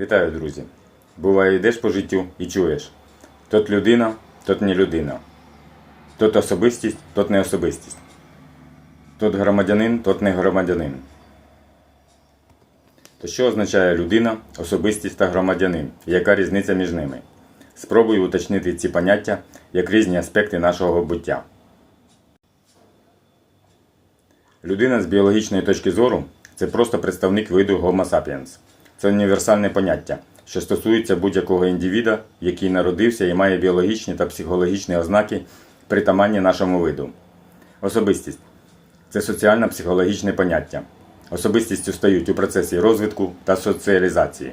Вітаю, друзі! Буває, йдеш по життю і чуєш. Тот людина, тот не людина. Тот особистість, тот не особистість. Тот громадянин, тот не громадянин. То що означає людина, особистість та громадянин? Яка різниця між ними? Спробую уточнити ці поняття як різні аспекти нашого буття. Людина з біологічної точки зору це просто представник виду Homo sapiens. Це універсальне поняття, що стосується будь-якого індивіда, який народився і має біологічні та психологічні ознаки, притаманні нашому виду. Особистість це соціально-психологічне поняття. Особистістю стають у процесі розвитку та соціалізації.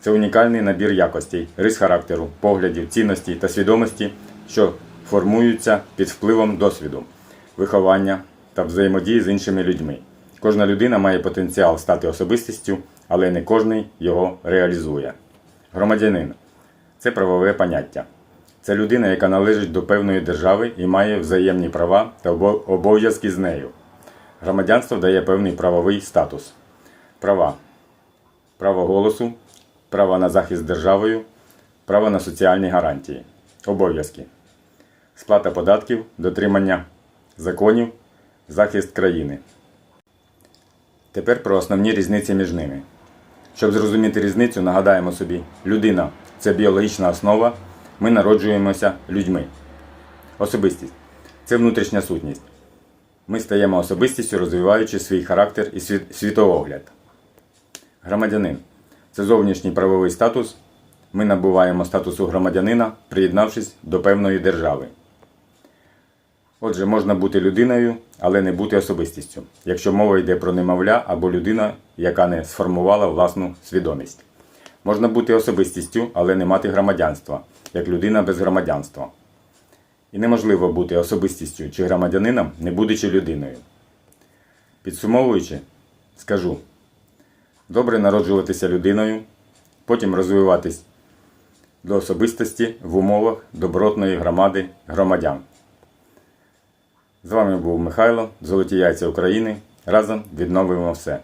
Це унікальний набір якостей, рис характеру, поглядів, цінностей та свідомості, що формуються під впливом досвіду, виховання та взаємодії з іншими людьми. Кожна людина має потенціал стати особистістю, але не кожний його реалізує. Громадянин це правове поняття. Це людина, яка належить до певної держави і має взаємні права та обов'язки з нею. Громадянство дає певний правовий статус. Права право голосу, право на захист державою, право на соціальні гарантії, обов'язки, сплата податків, дотримання законів, захист країни. Тепер про основні різниці між ними. Щоб зрозуміти різницю, нагадаємо собі, людина це біологічна основа, ми народжуємося людьми. Особистість це внутрішня сутність. Ми стаємо особистістю, розвиваючи свій характер і світ- світоогляд. Громадянин це зовнішній правовий статус. Ми набуваємо статусу громадянина, приєднавшись до певної держави. Отже, можна бути людиною, але не бути особистістю, якщо мова йде про немовля або людина, яка не сформувала власну свідомість. Можна бути особистістю, але не мати громадянства, як людина без громадянства. І неможливо бути особистістю чи громадянином, не будучи людиною. Підсумовуючи, скажу: добре народжуватися людиною, потім розвиватись до особистості в умовах добротної громади громадян. З вами був Михайло, Золоті Яйця України. Разом відновимо все.